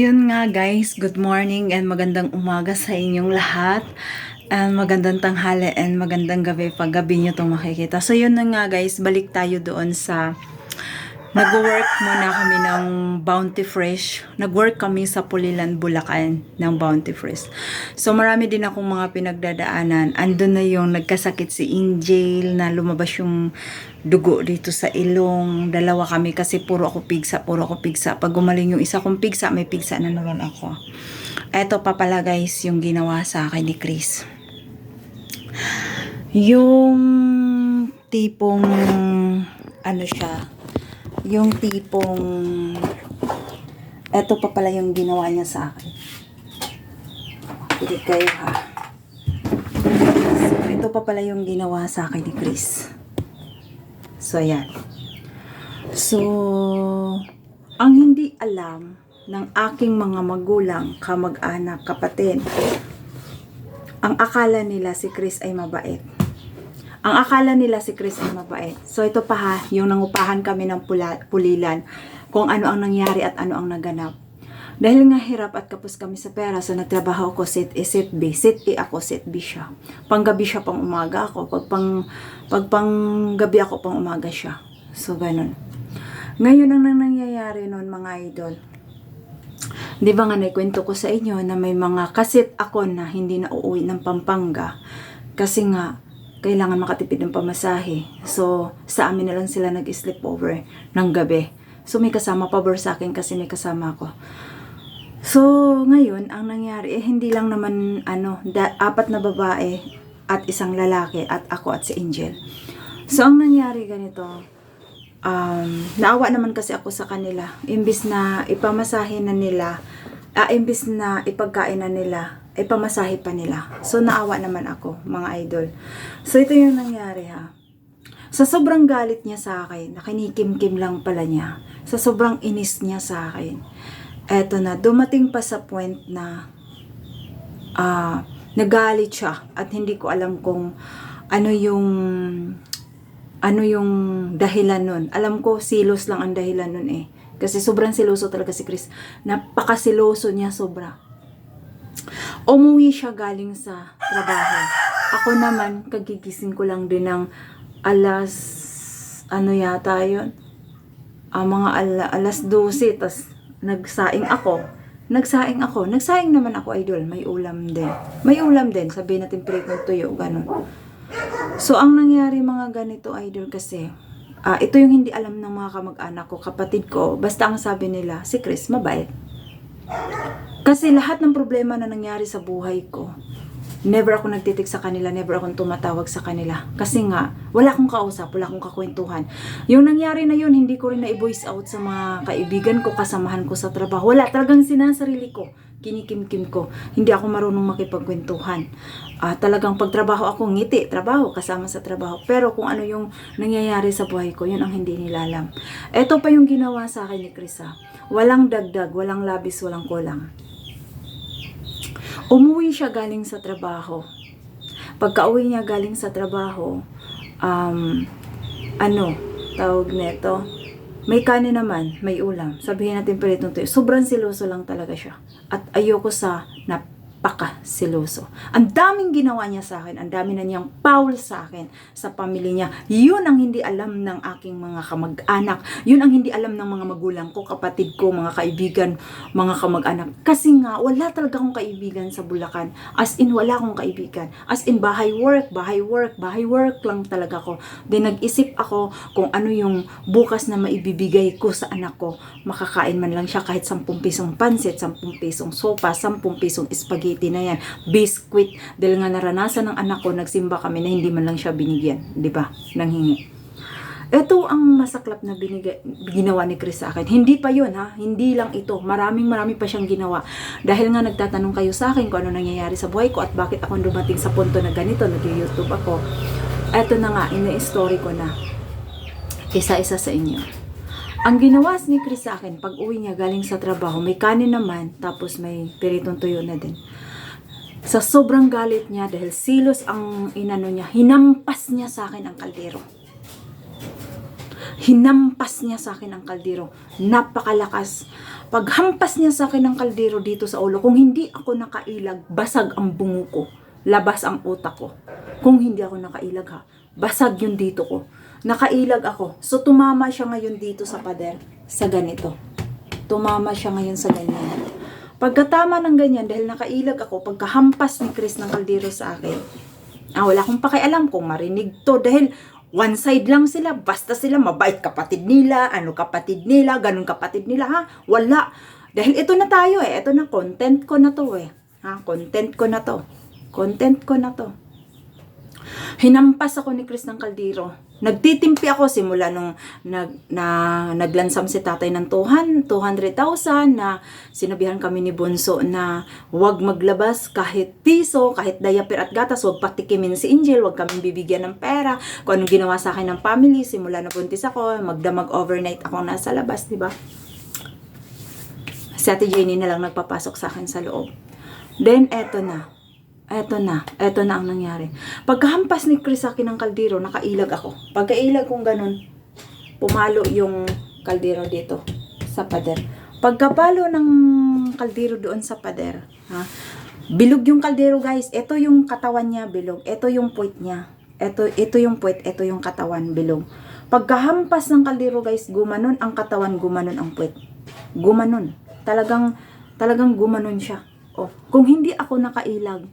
Yun nga guys, good morning and magandang umaga sa inyong lahat. And magandang tanghali and magandang gabi pag gabi nyo itong makikita. So yun na nga guys, balik tayo doon sa Nag-work muna kami ng Bounty Fresh. Nag-work kami sa Pulilan, Bulacan ng Bounty Fresh. So marami din akong mga pinagdadaanan. Andun na yung nagkasakit si Angel na lumabas yung dugo dito sa ilong. Dalawa kami kasi puro ako pigsa, puro ako pigsa. Pag gumaling yung isa kong pigsa, may pigsa na naman ako. Eto pa pala guys yung ginawa sa akin ni Chris. Yung tipong ano siya, yung tipong eto pa pala yung ginawa niya sa akin. Hindi kayo ha. So, ito pa pala yung ginawa sa akin ni Chris. So, ayan. So, ang hindi alam ng aking mga magulang, kamag-anak, kapatid, ang akala nila si Chris ay mabait. Ang akala nila si Chris ay mabait. So ito pa ha, yung nangupahan kami ng pula, pulilan kung ano ang nangyari at ano ang naganap. Dahil nga hirap at kapos kami sa pera, so nagtrabaho ako sit A, sit B. Sit A ako, sit B siya. Panggabi siya, pang umaga ako. Pag pang, pag pang gabi ako, pang umaga siya. So ganun. Ngayon ang nang nangyayari noon mga idol. Di ba nga naikwento ko sa inyo na may mga kasit ako na hindi na uuwi ng Pampanga. Kasi nga, kailangan makatipid ng pamasahe. So, sa amin na lang sila nag-sleep over ng gabi. So, may kasama pa bar sa akin kasi may kasama ako. So, ngayon, ang nangyari, eh, hindi lang naman, ano, da- apat na babae at isang lalaki at ako at si Angel. So, ang nangyari ganito, um, naawa naman kasi ako sa kanila. Imbis na ipamasahe na nila, ah, imbis na ipagkain na nila, ipamasahe pa nila. So, naawa naman ako, mga idol. So, ito yung nangyari ha. Sa sobrang galit niya sa akin, nakinikim-kim lang pala niya. Sa sobrang inis niya sa akin. Eto na, dumating pa sa point na ah nagalit siya at hindi ko alam kung ano yung ano yung dahilan nun. Alam ko, silos lang ang dahilan nun eh. Kasi sobrang siloso talaga si Chris. Napakasiloso niya sobra. Umuwi siya galing sa trabaho. Ako naman, kagigising ko lang din ng alas, ano yata yun? Ah, mga ala, alas 12, tas nagsaing ako. Nagsaing ako. Nagsaing naman ako, idol. May ulam din. May ulam din. Sabihin natin prikong tuyo, ganun. So, ang nangyari mga ganito, idol, kasi, ah, ito yung hindi alam ng mga kamag-anak ko, kapatid ko, basta ang sabi nila, si Chris, mabait. Kasi lahat ng problema na nangyari sa buhay ko, never ako nagtitik sa kanila, never akong tumatawag sa kanila. Kasi nga, wala akong kausap, wala akong kakwentuhan. Yung nangyari na yun, hindi ko rin na-voice out sa mga kaibigan ko, kasamahan ko sa trabaho. Wala, talagang sinasarili ko. Kinikimkim ko. Hindi ako marunong makipagkwentuhan. Ah, talagang pagtrabaho ako, ngiti, trabaho, kasama sa trabaho. Pero kung ano yung nangyayari sa buhay ko, yun ang hindi nila alam. Ito pa yung ginawa sa akin ni Chris ah. Walang dagdag, walang labis, walang kulang. Umuwi siya galing sa trabaho. Pagka uwi niya galing sa trabaho, um, ano, tawag neto, may kanin naman, may ulam. Sabihin natin pritong tuyo. Sobrang siloso lang talaga siya. At ayoko sa napaka-siloso. Ang daming ginawa niya sa akin. Ang dami na niyang foul sa akin, sa pamilya niya. Yun ang hindi alam ng aking mga kamag-anak. Yun ang hindi alam ng mga magulang ko, kapatid ko, mga kaibigan, mga kamag-anak. Kasi nga, wala talaga akong kaibigan sa Bulacan. As in, wala akong kaibigan. As in, bahay work, bahay work, bahay work lang talaga ko. Then, nag-isip ako kung ano yung bukas na maibibigay ko sa anak ko. Makakain man lang siya kahit 10 pisong pansit, 10 pisong sopa, 10 pisong spaghetti na yan. Biscuit. Dahil nga naranasan ng anak ko, nagsimba kami na hindi man lang siya binigyan. di ba Nang hingi. Ito ang masaklap na binigay, ginawa ni Chris sa akin. Hindi pa yun ha, hindi lang ito. Maraming marami pa siyang ginawa. Dahil nga nagtatanong kayo sa akin kung ano nangyayari sa buhay ko at bakit ako dumating sa punto na ganito, nag-YouTube ako. Ito na nga, ina-story ko na. Isa-isa sa inyo. Ang ginawa ni Chris sa akin, pag uwi niya galing sa trabaho, may kanin naman, tapos may piritong tuyo na din. Sa sobrang galit niya, dahil silos ang inano niya, hinampas niya sa akin ang kaldero. Hinampas niya sa akin ang kaldero. Napakalakas. Paghampas niya sa akin ng kaldero dito sa ulo, kung hindi ako nakailag, basag ang bungo ko. Labas ang utak ko. Kung hindi ako nakailag ha, basag yung dito ko. Nakailag ako. So tumama siya ngayon dito sa pader. Sa ganito. Tumama siya ngayon sa ganyan. Pagkatama ng ganyan, dahil nakailag ako, pagkahampas ni Chris ng kaldero sa akin, ah, wala akong pakialam kung marinig to dahil one side lang sila, basta sila mabait kapatid nila, ano kapatid nila, ganun kapatid nila ha, wala. Dahil ito na tayo eh, ito na content ko na to eh. Ha, content ko na to. Content ko na to. Hinampas ako ni Chris ng kaldero. Nagtitimpi ako simula nung nag, na, naglansam si tatay ng 200 200,000 na sinabihan kami ni Bunso na huwag maglabas kahit piso, kahit diaper at gatas, huwag patikimin si Angel, huwag kami bibigyan ng pera. Kung anong ginawa sa akin ng family, simula na buntis ako, magdamag overnight ako nasa labas, di ba? Si Ate Jenny na lang nagpapasok sa akin sa loob. Then, eto na. Eto na, eto na ang nangyari. Pagkahampas ni Chris akin ng kaldero, nakailag ako. Pagkailag kong ganun, pumalo yung kaldero dito sa pader. Pagkapalo ng kaldero doon sa pader, ha? Bilog yung kaldero, guys. Ito yung katawan niya, bilog. Ito yung puwit niya. Ito, ito yung puwit, ito yung katawan, bilog. Pagkahampas ng kaldero, guys, gumanon ang katawan, gumanon ang puwit. Gumanon. Talagang, talagang gumanon siya. Oh, kung hindi ako nakailag,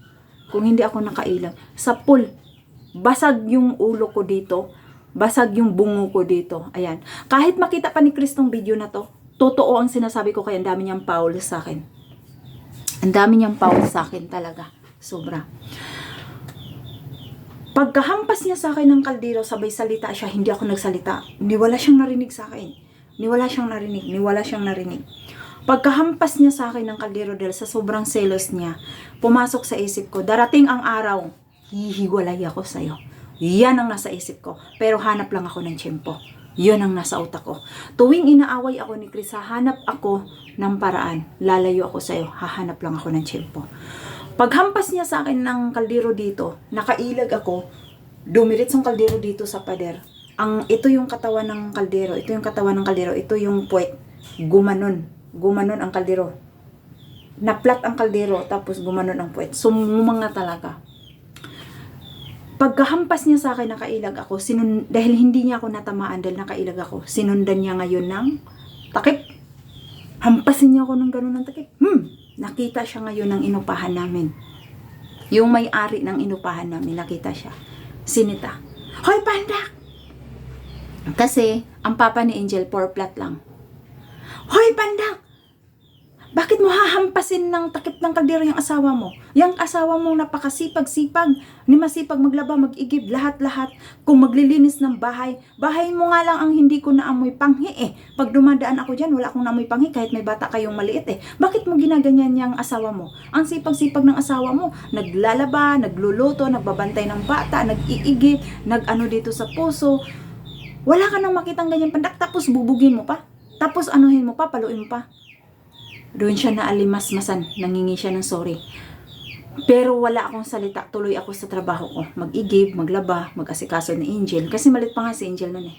kung hindi ako nakailag, sa pool, basag yung ulo ko dito, basag yung bungo ko dito. Ayan. Kahit makita pa ni Chris tong video na to, totoo ang sinasabi ko kaya ang dami niyang foul sa akin. Ang dami niyang foul sa akin talaga. Sobra. Pagkahampas niya sa akin ng kaldero, sabay salita siya, hindi ako nagsalita. Ni wala siyang narinig sa akin. Ni wala siyang narinig, ni wala siyang narinig. Pagkahampas niya sa akin ng kaldero dahil sa sobrang selos niya, pumasok sa isip ko, darating ang araw, hihiwalay ako sa'yo. Yan ang nasa isip ko. Pero hanap lang ako ng tiyempo. Yun ang nasa utak ko. Tuwing inaaway ako ni Chris, hahanap ako ng paraan. Lalayo ako sa'yo. Hahanap lang ako ng tiyempo. Paghampas niya sa akin ng kaldero dito, nakailag ako, dumirit ang kaldero dito sa pader. Ang, ito yung katawan ng kaldero, ito yung katawan ng kaldero, ito yung puwet. Gumanon. Gumanon ang kaldero. Naplat ang kaldero, tapos gumanon ang puwet. Sumumanga talaga. Pagkahampas niya sa akin, nakailag ako. Sinun, dahil hindi niya ako natamaan dahil nakailag ako, sinundan niya ngayon ng takip. Hampasin niya ako ng ganun ng takip. Hmm, nakita siya ngayon ng inupahan namin. Yung may-ari ng inupahan namin, nakita siya. Sinita. Hoy, pandak! Kasi, ang papa ni Angel, four plat lang. Hoy, pandak! Hahampasin ng takip ng kaldero yung asawa mo? Yung asawa mo napakasipag-sipag, ni masipag maglaba, mag-igib, lahat-lahat. Kung maglilinis ng bahay, bahay mo nga lang ang hindi ko naamoy panghi eh. Pag dumadaan ako dyan, wala akong naamoy panghi kahit may bata kayong maliit eh. Bakit mo ginaganyan yung asawa mo? Ang sipag-sipag ng asawa mo, naglalaba, nagluluto, nagbabantay ng bata, nag-iigib, nag-ano dito sa puso. Wala ka nang makitang ganyan pandak, tapos bubugin mo pa. Tapos anuhin mo pa, paluin mo pa. Doon siya naalimasmasan, nangingi siya ng sorry. Pero wala akong salita, tuloy ako sa trabaho ko. Mag-igib, maglaba, mag-asikaso ni Angel. Kasi malit pa nga si Angel nun eh.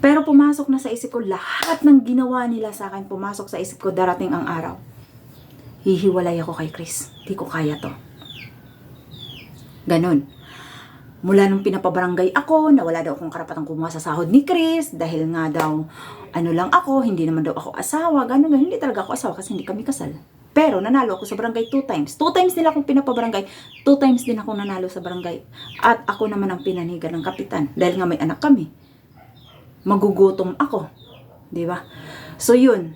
Pero pumasok na sa isip ko, lahat ng ginawa nila sa akin, pumasok sa isip ko, darating ang araw. Hihiwalay ako kay Chris. Di ko kaya to. Ganon. Mula nung pinapabarangay ako, na wala daw akong karapatang kumuha sa sahod ni Chris, dahil nga daw, ano lang ako, hindi naman daw ako asawa, ganun, ganun. Hindi talaga ako asawa kasi hindi kami kasal. Pero nanalo ako sa barangay two times. Two times nila akong pinapabarangay. Two times din ako nanalo sa barangay. At ako naman ang pinanigan ng kapitan. Dahil nga may anak kami. Magugutom ako. Di ba? So yun.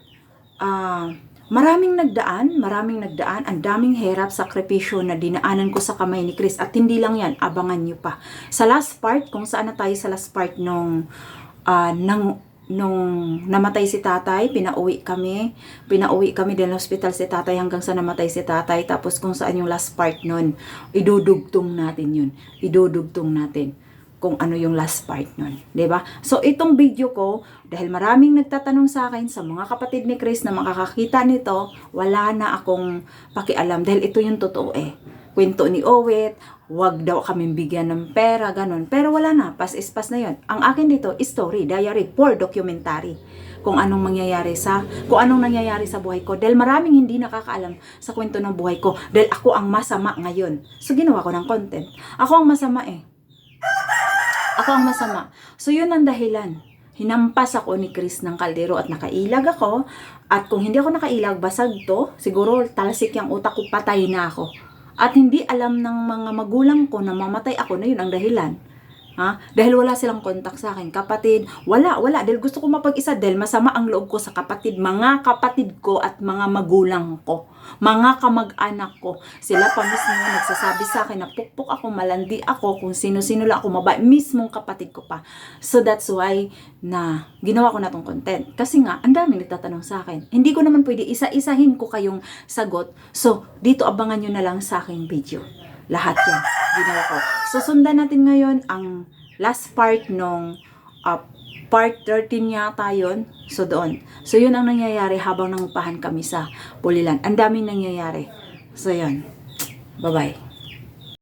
Ah... maraming nagdaan, maraming nagdaan, ang daming hirap, sakripisyo na dinaanan ko sa kamay ni Chris. At hindi lang yan, abangan nyo pa. Sa last part, kung saan na tayo sa last part nung, ah, nang, nung namatay si tatay, pinauwi kami. Pinauwi kami din hospital si tatay hanggang sa namatay si tatay. Tapos kung saan yung last part nun, idudugtong natin yun. Idudugtong natin kung ano yung last part nun. ba? So, itong video ko, dahil maraming nagtatanong sa akin, sa mga kapatid ni Chris na makakakita nito, wala na akong pakialam. Dahil ito yung totoo eh. Kwento ni Owet, wag daw kaming bigyan ng pera, ganun. Pero wala na, pas is pas na yon. Ang akin dito, story, diary, for documentary. Kung anong mangyayari sa, kung anong nangyayari sa buhay ko. Dahil maraming hindi nakakaalam sa kwento ng buhay ko. Dahil ako ang masama ngayon. So, ginawa ko ng content. Ako ang masama eh. Ako ang masama. So, yun ang dahilan. Hinampas ako ni Chris ng kaldero at nakailag ako. At kung hindi ako nakailag, basag to, siguro talasik yung utak ko, patay na ako. At hindi alam ng mga magulang ko na mamatay ako na yun ang dahilan. Ha? Dahil wala silang kontak sa akin. Kapatid, wala, wala. Dahil gusto ko mapag-isa. Dahil masama ang loob ko sa kapatid. Mga kapatid ko at mga magulang ko. Mga kamag-anak ko. Sila pa mismo nagsasabi sa akin na pukpuk ako, malandi ako, kung sino-sino lang ako mabait. Mismong kapatid ko pa. So that's why na ginawa ko na tong content. Kasi nga, ang daming nagtatanong sa akin. Hindi ko naman pwede isa-isahin ko kayong sagot. So, dito abangan nyo na lang sa aking video. Lahat yan. Ginawa ko. Susundan natin ngayon ang last part nung uh, part 13 yata yun. So doon. So yun ang nangyayari habang nangupahan kami sa Pulilan. Ang daming nangyayari. So yun. Bye-bye.